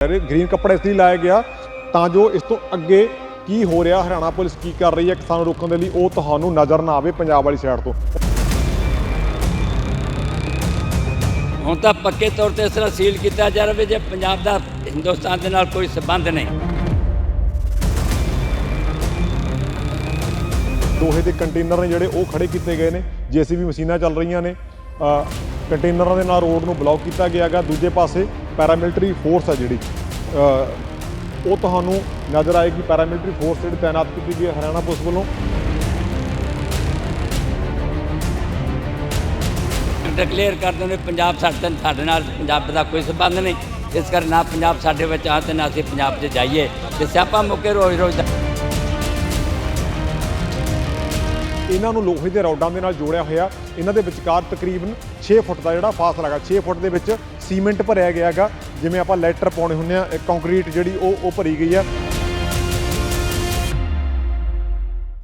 Green ਕੱਪੜਾ ਇਸ ਲਈ ਲਾਇਆ ਗਿਆ ਤਾਂ ਜੋ ਇਸ ਤੋਂ ਅੱਗੇ ਕੀ ਹੋ ਰਿਹਾ ਹਰਿਆਣਾ ਪੁਲਿਸ ਕੀ ਕਰ ਰਹੀ ਹੈ ਕਿਸਾਨ ਰੋਕਣ ਦੇ ਲਈ ਉਹ ਤੁਹਾਨੂੰ ਨਜ਼ਰ ਨਾ ਆਵੇ ਪੰਜਾਬ ਵਾਲੀ ਸਾਈਡ ਤੋਂ। ਹੁਣ ਤਾਂ ਪੱਕੇ ਤੌਰ ਤੇ ਇਸ ਤਰ੍ਹਾਂ ਸੀਲ ਕੀਤਾ ਜਾ ਰਿਹਾ ਵੀ ਜੇ ਪੰਜਾਬ ਦਾ ਹਿੰਦੁਸਤਾਨ ਦੇ ਨਾਲ ਕੋਈ ਸੰਬੰਧ ਨਹੀਂ। ਲੋਹੇ ਦੇ ਕੰਟੇਨਰ ਨੇ ਜਿਹੜੇ ਉਹ ਖੜੇ ਕੀਤੇ ਗਏ ਨੇ ਜੀਸੀਬੀ ਮਸ਼ੀਨਾਂ ਚੱਲ ਰਹੀਆਂ ਨੇ। ਕੰਟੇਨਰਾਂ ਦੇ ਨਾਲ ਰੋਡ ਨੂੰ ਬਲੌਕ ਕੀਤਾ ਗਿਆ ਹੈਗਾ। ਦੂਜੇ ਪਾਸੇ ਪੈਰਾਮਿਲਟਰੀ ਫੋਰਸ ਹੈ ਜਿਹੜੀ ਉਹ ਤੁਹਾਨੂੰ ਨਜ਼ਰ ਆਏਗੀ। ਪੈਰਾਮਿਲਟਰੀ ਫੋਰਸ ਜਿਹੜੀ ਤਾਇਨਾਤ ਕੀਤੀ ਗਈ ਹੈ ਹਰਿਆਣਾ ਪੁਲਿਸ ਵੱਲੋਂ। ਡਿਕਲੇਅਰ ਕਰ ਦਿੰਦੇ, ਪੰਜਾਬ ਸਾਡੇ ਸਾਡੇ ਨਾਲ ਪੰਜਾਬ ਦਾ ਕੋਈ ਸੰਬੰਧ ਨਹੀਂ। ਇਸ ਕਰਕੇ ਨਾ ਪੰਜਾਬ ਸਾਡੇ ਵਿੱਚ ਆ ਤੇ ਨਾ ਅਸੀਂ ਪੰਜਾਬ 'ਚ ਜਾਈਏ। ਤੇ ਸਿਆਪਾ ਮੁੱਕੇ ਰੋਜ਼ ਰੋਜ਼ ਇਹਨਾਂ ਨੂੰ ਲੋਹੇ ਦੇ ਰੌਡਾਂ ਦੇ ਨਾਲ ਜੋੜਿਆ ਹੋਇਆ। ਇਹਨਾਂ ਦੇ ਵਿਚਕਾਰ ਤਕਰੀਬਨ 6 ਫੁੱਟ ਦਾ ਜਿਹੜਾ ਫਾਸਲਾ ਹੈਗਾ 6 ਫੁੱਟ ਦੇ ਵਿੱਚ ਸੀਮੈਂਟ ਭਰਿਆ ਗਿਆ ਹੈਗਾ, ਜਿਵੇਂ ਆਪਾਂ ਲੈਟਰ ਪਾਉਣੇ ਹੁੰਦੇ ਆ ਕੰਕਰੀਟ ਜਿਹੜੀ ਉਹ ਉਹ ਭਰੀ ਗਈ ਆ।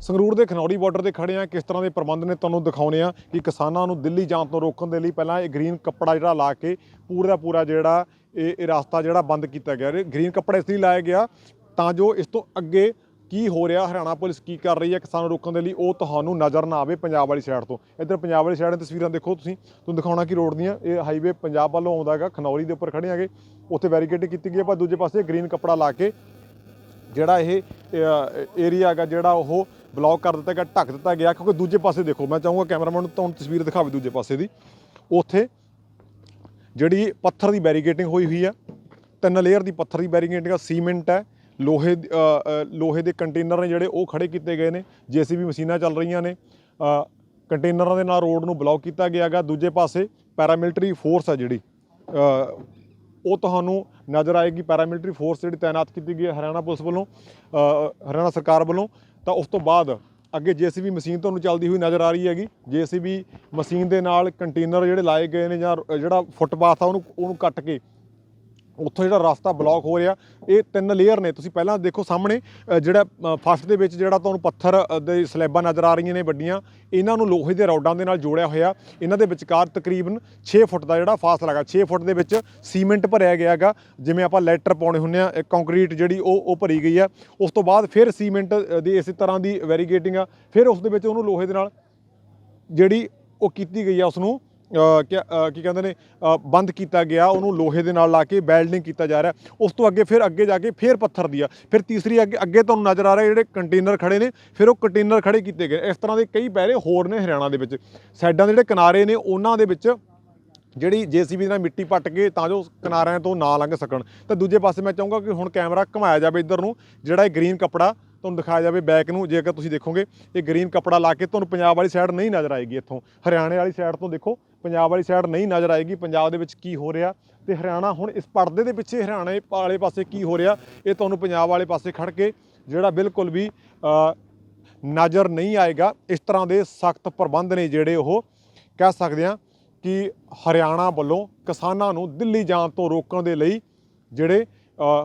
ਸੰਗਰੂਰ ਦੇ ਖਨੌਰੀ ਬਾਰਡਰ ਤੇ ਖੜੇ ਆ, ਕਿਸ ਤਰ੍ਹਾਂ ਦੇ ਪ੍ਰਬੰਧ ਨੇ ਤੁਹਾਨੂੰ ਦਿਖਾਉਣੇ ਆ ਕਿ ਕਿਸਾਨਾਂ ਨੂੰ ਦਿੱਲੀ ਜਾਣ ਤੋਂ ਰੋਕਣ ਦੇ ਲਈ ਪਹਿਲਾਂ ਇਹ ਗ੍ਰੀਨ ਕੱਪੜਾ ਜਿਹੜਾ ਲਾ ਕੇ ਪੂਰਾ ਦਾ ਪੂਰਾ ਜਿਹੜਾ ਇਹ ਇਹ ਰਸਤਾ ਜਿਹੜਾ ਬੰਦ ਕੀਤਾ ਗਿਆ। ਇਹ ਗ੍ਰੀਨ ਕੱਪੜਾ ਇਸ ਲਈ ਲਾਇਆ ਗਿਆ ਤਾਂ ਜੋ ਇਸ ਤੋਂ ਅੱਗੇ ਕੀ ਹੋ ਰਿਹਾ? ਹਰਿਆਣਾ ਪੁਲਿਸ ਕੀ ਕਰ ਰਹੀ ਹੈ ਕਿਸਾਨ ਨੂੰ ਰੋਕਣ ਦੇ ਲਈ? ਉਹ ਤੁਹਾਨੂੰ ਨਜ਼ਰ ਨਾ ਆਵੇ ਪੰਜਾਬ ਵਾਲੀ ਸਾਈਡ ਤੋਂ। ਇੱਧਰ ਪੰਜਾਬ ਵਾਲੀ ਸਾਈਡ ਦੀਆਂ ਤਸਵੀਰਾਂ ਦੇਖੋ ਤੁਸੀਂ। ਤੁਹਾਨੂੰ ਦਿਖਾਉਣਾ ਕਿ ਰੋਡ ਦੀਆਂ। ਇਹ ਹਾਈਵੇ ਪੰਜਾਬ ਵੱਲੋਂ ਆਉਂਦਾ ਹੈਗਾ, ਖਨੌਰੀ ਦੇ ਉੱਪਰ ਖੜੇ ਹੈਗੇ। ਉੱਥੇ ਬੈਰੀਕੇਡ ਕੀਤੀ ਗਈ ਹੈ, ਪਰ ਦੂਜੇ ਪਾਸੇ ਗ੍ਰੀਨ ਕੱਪੜਾ ਲਾ ਕੇ ਜਿਹੜਾ ਇਹ ਏਰੀਆ ਹੈਗਾ, ਜਿਹੜਾ ਉਹ ਬਲੌਕ ਕਰ ਦਿੱਤਾ ਗਿਆ, ਢੱਕ ਦਿੱਤਾ ਗਿਆ। ਕਿਉਂਕਿ ਦੂਜੇ ਪਾਸੇ ਦੇਖੋ, ਮੈਂ ਚਾਹੂੰਗਾ ਕੈਮਰਾਮੈਨ ਨੂੰ ਤੁਹਾਨੂੰ ਤਸਵੀਰ ਦਿਖਾਵੇ ਦੂਜੇ ਪਾਸੇ ਦੀ। ਉੱਥੇ ਜਿਹੜੀ ਪੱਥਰ ਦੀ ਬੈਰੀਕੇਟਿੰਗ ਹੋਈ ਹੋਈ ਆ ਤਿੰਨ ਲੇਅਰ ਦੀ ਪੱਥਰ ਦੀ ਬੈਰੀਕੇਟਿੰਗ ਆ ਸੀਮੈਂਟ ਹੈ। ਲੋਹੇ ਲੋਹੇ ਦੇ ਕੰਟੇਨਰ ਨੇ ਜਿਹੜੇ ਉਹ ਖੜੇ ਕੀਤੇ ਗਏ ਨੇ, ਜੀਸੀਬੀ ਮਸ਼ੀਨਾਂ ਚੱਲ ਰਹੀਆਂ ਨੇ ਕੰਟੇਨਰਾਂ ਦੇ ਨਾਲ ਰੋਡ ਨੂੰ ਬਲੌਕ ਕੀਤਾ ਗਿਆ ਹੈਗਾ। ਦੂਜੇ ਪਾਸੇ ਪੈਰਾਮਿਲਟਰੀ ਫੋਰਸ ਹੈ ਜਿਹੜੀ ਉਹ ਤੁਹਾਨੂੰ ਨਜ਼ਰ ਆਏਗੀ। ਪੈਰਾਮਿਲਟਰੀ ਫੋਰਸ ਜਿਹੜੀ ਤਾਇਨਾਤ ਕੀਤੀ ਗਈ ਹੈ ਹਰਿਆਣਾ ਪੁਲਿਸ ਵੱਲੋਂ ਹਰਿਆਣਾ ਸਰਕਾਰ ਵੱਲੋਂ। ਤਾਂ ਉਸ ਤੋਂ ਬਾਅਦ ਅੱਗੇ ਜੀਸੀਬੀ ਮਸ਼ੀਨ ਤੁਹਾਨੂੰ ਚੱਲਦੀ ਹੋਈ ਨਜ਼ਰ ਆ ਰਹੀ ਹੈਗੀ। ਜੀਸੀਬੀ ਮਸ਼ੀਨ ਦੇ ਨਾਲ ਕੰਟੇਨਰ ਜਿਹੜੇ ਲਾਏ ਗਏ ਨੇ ਜਾਂ, ਜਿਹੜਾ ਫੁੱਟਪਾਥ ਆ ਉਹਨੂੰ ਉਹਨੂੰ ਕੱਟ ਕੇ ਉੱਥੋਂ ਜਿਹੜਾ ਰਸਤਾ ਬਲੌਕ ਹੋ ਰਿਹਾ, ਇਹ ਤਿੰਨ ਲੇਅਰ ਨੇ। ਤੁਸੀਂ ਪਹਿਲਾਂ ਦੇਖੋ ਸਾਹਮਣੇ ਜਿਹੜਾ ਫਸਟ ਦੇ ਵਿੱਚ ਜਿਹੜਾ ਤੁਹਾਨੂੰ ਪੱਥਰ ਦੇ ਸਲੈਬਾਂ ਨਜ਼ਰ ਆ ਰਹੀਆਂ ਨੇ ਵੱਡੀਆਂ, ਇਹਨਾਂ ਨੂੰ ਲੋਹੇ ਦੇ ਰੌਡਾਂ ਦੇ ਨਾਲ ਜੋੜਿਆ ਹੋਇਆ। ਇਹਨਾਂ ਦੇ ਵਿਚਕਾਰ ਤਕਰੀਬਨ 6 ਫੁੱਟ ਦਾ ਜਿਹੜਾ ਫਾਸਲਾ ਹੈਗਾ 6 ਫੁੱਟ ਦੇ ਵਿੱਚ ਸੀਮੈਂਟ ਭਰਿਆ ਗਿਆ ਹੈਗਾ, ਜਿਵੇਂ ਆਪਾਂ ਲੈਟਰ ਪਾਉਣੇ ਹੁੰਦੇ ਆ ਕੰਕਰੀਟ ਜਿਹੜੀ ਉਹ ਉਹ ਭਰੀ ਗਈ ਆ ਉਸ ਤੋਂ ਬਾਅਦ ਫਿਰ ਸੀਮੈਂਟ ਦੀ ਇਸੇ ਤਰ੍ਹਾਂ ਦੀ ਵੈਰੀਗੇਟਿੰਗ ਆ। ਫਿਰ ਉਸ ਦੇ ਵਿੱਚ ਉਹਨੂੰ ਲੋਹੇ ਦੇ ਨਾਲ ਜਿਹੜੀ ਉਹ ਕੀਤੀ ਗਈ ਆ ਉਸ ਨੂੰ ਕੀ ਕਹਿੰਦੇ ਨੇ ਬੰਦ ਕੀਤਾ ਗਿਆ, ਉਹਨੂੰ ਲੋਹੇ ਦੇ ਨਾਲ ਲਾ ਕੇ ਵੈਲਡਿੰਗ ਕੀਤਾ ਜਾ ਰਿਹਾ ਉਸ ਤੋਂ ਅੱਗੇ ਫਿਰ ਅੱਗੇ ਜਾ ਕੇ ਫਿਰ ਪੱਥਰ ਦੀ ਆ। ਫਿਰ ਤੀਸਰੀ ਅੱਗੇ ਅੱਗੇ ਤੁਹਾਨੂੰ ਨਜ਼ਰ ਆ ਰਿਹਾ ਜਿਹੜੇ ਕੰਟੇਨਰ ਖੜੇ ਨੇ, ਫਿਰ ਉਹ ਕੰਟੇਨਰ ਖੜੇ ਕੀਤੇ ਗਏ ਇਸ ਤਰ੍ਹਾਂ ਦੇ ਕਈ ਪੈਰੇ ਹੋਰ ਨੇ ਹਰਿਆਣਾ ਦੇ ਵਿੱਚ। ਸਾਈਡਾਂ ਦੇ ਜਿਹੜੇ ਕਿਨਾਰੇ ਨੇ, ਉਹਨਾਂ ਦੇ ਵਿੱਚ ਜਿਹੜੀ ਜੀਸੀਬੀ ਨਾਲ ਮਿੱਟੀ ਪੱਟ ਕੇ ਤਾਂ ਜੋ ਕਿਨਾਰਿਆਂ ਤੋਂ ਨਾ ਲੰਘ ਸਕਣ। ਤਾਂ ਦੂਜੇ ਪਾਸੇ ਮੈਂ ਚਾਹੂੰਗਾ ਕਿ ਹੁਣ ਕੈਮਰਾ ਘੁਮਾਇਆ ਜਾਵੇ ਇੱਧਰ ਨੂੰ, ਜਿਹੜਾ ਇਹ ਗ੍ਰੀਨ ਕੱਪੜਾ ਤੁਹਾਨੂੰ ਦਿਖਾਇਆ ਜਾਵੇ ਬੈਕ ਨੂੰ, ਜੇਕਰ ਤੁਸੀਂ ਦੇਖੋਗੇ, ਇਹ ਗ੍ਰੀਨ ਕੱਪੜਾ ਲਾ ਕੇ ਤੁਹਾਨੂੰ ਪੰਜਾਬ ਵਾਲੀ ਸਾਈਡ ਨਹੀਂ ਨਜ਼ਰ ਆਏਗੀ ਇੱਥੋਂ। ਹਰਿਆਣੇ ਵਾਲੀ ਸਾਈਡ ਤੋਂ ਦੇਖੋ, ਪੰਜਾਬ ਵਾਲੀ ਸਾਈਡ ਨਹੀਂ ਨਜ਼ਰ ਆਏਗੀ, ਪੰਜਾਬ ਦੇ ਵਿੱਚ ਕੀ ਹੋ ਰਿਹਾ। ਤੇ ਹਰਿਆਣਾ ਹੁਣ ਇਸ ਪਰਦੇ ਦੇ ਪਿੱਛੇ ਹਰਿਆਣੇ ਵਾਲੇ ਪਾਸੇ ਕੀ ਹੋ ਰਿਹਾ, ਇਹ ਤੁਹਾਨੂੰ ਪੰਜਾਬ ਵਾਲੇ ਪਾਸੇ ਖੜ ਕੇ ਜਿਹੜਾ ਬਿਲਕੁਲ ਵੀ ਨਜ਼ਰ ਨਹੀਂ ਆਏਗਾ। ਇਸ ਤਰ੍ਹਾਂ ਦੇ ਸਖਤ ਪ੍ਰਬੰਧ ਨੇ ਜਿਹੜੇ ਉਹ ਕਹਿ ਸਕਦੇ ਆ ਕਿ ਹਰਿਆਣਾ ਵੱਲੋਂ ਕਿਸਾਨਾਂ ਨੂੰ ਦਿੱਲੀ ਜਾਣ ਤੋਂ ਰੋਕਣ ਦੇ ਲਈ ਜਿਹੜੇ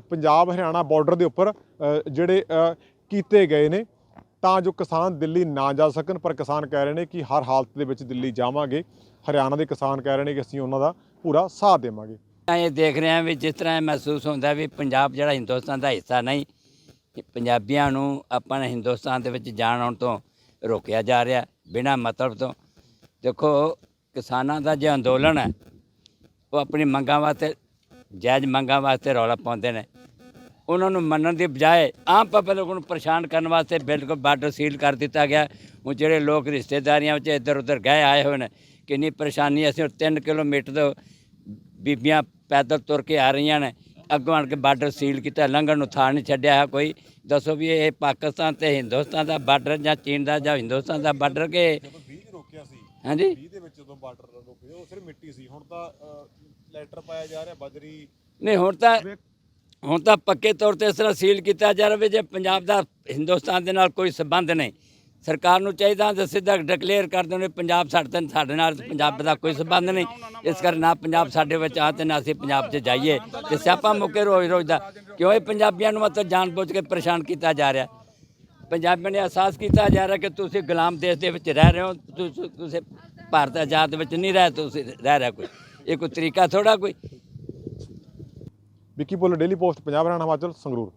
ਪੰਜਾਬ ਹਰਿਆਣਾ ਬਾਰਡਰ ਦੇ ਉੱਪਰ ਜਿਹੜੇ ਕੀਤੇ ਗਏ ਨੇ, ਤਾਂ ਜੋ ਕਿਸਾਨ ਦਿੱਲੀ ਨਾ ਜਾ ਸਕਣ। ਪਰ ਕਿਸਾਨ ਕਹਿ ਰਹੇ ਨੇ ਕਿ ਹਰ ਹਾਲਤ ਦੇ ਵਿੱਚ ਦਿੱਲੀ ਜਾਵਾਂਗੇ। ਹਰਿਆਣਾ ਦੇ ਕਿਸਾਨ ਕਹਿ ਰਹੇ ਨੇ ਕਿ ਅਸੀਂ ਉਹਨਾਂ ਦਾ ਪੂਰਾ ਸਾਥ ਦੇਵਾਂਗੇ। ਤਾਂ ਇਹ ਦੇਖ ਰਹੇ ਹਾਂ ਵੀ ਜਿਸ ਤਰ੍ਹਾਂ ਇਹ ਮਹਿਸੂਸ ਹੁੰਦਾ ਵੀ ਪੰਜਾਬ ਜਿਹੜਾ ਹਿੰਦੁਸਤਾਨ ਦਾ ਹਿੱਸਾ ਨਹੀਂ ਪੰਜਾਬੀਆਂ ਨੂੰ ਆਪਾਂ ਨੇ ਹਿੰਦੁਸਤਾਨ ਦੇ ਵਿੱਚ ਜਾਣ ਆਉਣ ਤੋਂ ਰੋਕਿਆ ਜਾ ਰਿਹਾ, ਬਿਨਾਂ ਮਤਲਬ ਤੋਂ। ਦੇਖੋ, ਕਿਸਾਨਾਂ ਦਾ ਜੇ ਅੰਦੋਲਨ ਹੈ, ਉਹ ਆਪਣੀ ਮੰਗਾਂ ਵਾਸਤੇ, ਜਾਇਜ਼ ਮੰਗਾਂ ਵਾਸਤੇ ਰੌਲਾ ਪਾਉਂਦੇ ਨੇ। ਉਹਨਾਂ ਨੂੰ ਮੰਨਣ ਦੀ ਬਜਾਏ ਆਮ ਪਬਲਿਕ ਲੋਕਾਂ ਨੂੰ ਪਰੇਸ਼ਾਨ ਕਰਨ ਵਾਸਤੇ ਬਿਲਕੁਲ ਬਾਰਡਰ ਸੀਲ ਕਰ ਦਿੱਤਾ ਗਿਆ। ਉਹ ਜਿਹੜੇ ਲੋਕ ਰਿਸ਼ਤੇਦਾਰੀਆਂ ਵਿੱਚ ਇੱਧਰ ਉੱਧਰ ਗਏ ਆਏ ਹੋਏ ਨੇ ਕਿੰਨੀ ਪਰੇਸ਼ਾਨੀ ਅਸੀਂ 3 ਕਿਲੋਮੀਟਰ ਤੋਂ ਬੀਬੀਆਂ ਪੈਦਲ ਤੁਰ ਕੇ ਆ ਰਹੀਆਂ ਨੇ। ਅੱਗੋਂ ਆਣ ਕੇ ਬਾਰਡਰ ਸੀਲ ਕੀਤਾ ਲੰਘਣ ਨੂੰ ਥਾਂ ਨਹੀਂ ਛੱਡਿਆ ਹੈ ਕੋਈ। ਦੱਸੋ ਵੀ ਇਹ ਪਾਕਿਸਤਾਨ ਤੇ ਹਿੰਦੁਸਤਾਨ ਦਾ ਬਾਰਡਰ ਜਾਂ ਚੀਨ ਦਾ ਜਾਂ ਹਿੰਦੁਸਤਾਨ ਦਾ ਬਾਰਡਰ ਕਿ 20 ਰੋਕਿਆ ਸੀ ਹਾਂਜੀ? 20 ਦੇ ਵਿੱਚ ਜਦੋਂ ਬਾਰਡਰ ਰੋਕੇ ਉਹ ਸਿਰਫ ਮਿੱਟੀ ਸੀ। ਹੁਣ ਤਾਂ ਲੈਟਰ ਪਾਇਆ ਜਾ ਰਿਹਾ ਬਜਰੀ ਨਹੀਂ ਹੁਣ ਤਾਂ ਹੁਣ ਤਾਂ ਪੱਕੇ ਤੌਰ ਤੇ ਇਸ ਤਰ੍ਹਾਂ ਸੀਲ ਕੀਤਾ ਜਾ ਰਿਹਾ ਵੀ ਜੇ ਪੰਜਾਬ ਦਾ ਹਿੰਦੁਸਤਾਨ ਦੇ ਨਾਲ ਕੋਈ ਸੰਬੰਧ ਨਹੀਂ, ਸਰਕਾਰ ਨੂੰ ਚਾਹੀਦਾ ਤਾਂ ਸਿੱਧਾ ਡਿਕਲੇਅਰ ਕਰ ਦੇਣ ਪੰਜਾਬ ਸਾਡੇ ਤੇ, ਸਾਡੇ ਨਾਲ ਪੰਜਾਬ ਦਾ ਕੋਈ ਸੰਬੰਧ ਨਹੀਂ। ਇਸ ਕਰਕੇ ਨਾ ਪੰਜਾਬ ਸਾਡੇ ਵਿੱਚ ਆ ਤੇ ਨਾ ਅਸੀਂ ਪੰਜਾਬ 'ਚ ਜਾਈਏ। ਤੇ ਸਿਆਪਾ ਮੁੱਕੇ ਰੋਜ਼ ਰੋਜ਼ ਦਾ, ਕਿਉਂ ਇਹ ਪੰਜਾਬੀਆਂ ਨੂੰ ਮਤਲਬ ਜਾਣਬੁੱਝ ਕੇ ਪਰੇਸ਼ਾਨ ਕੀਤਾ ਜਾ ਰਿਹਾ? ਪੰਜਾਬੀਆਂ ਨੇ ਅਹਿਸਾਸ ਕੀਤਾ ਜਾ ਰਿਹਾ ਕਿ ਤੁਸੀਂ ਗੁਲਾਮ ਦੇਸ਼ ਦੇ ਵਿੱਚ ਰਹਿ ਰਹੇ ਹੋ, ਤੁਸੀਂ ਤੁਸੀਂ ਭਾਰਤ ਆਜ਼ਾਦ ਵਿੱਚ ਨਹੀਂ ਰਹਿ, ਤੁਸੀਂ ਰਹਿ ਰਿਹਾ ਕੋਈ। ਇਹ ਕੋਈ ਤਰੀਕਾ ਥੋੜਾ ਕੋਈ? ਵਿੱਕੀ ਪੁੱਲ ਡੇਲੀ ਪੋਸਟ ਪੰਜਾਬ ਹਰਿਆਣਾ ਹਿਮਾਚਲ ਸੰਗਰੂਰ।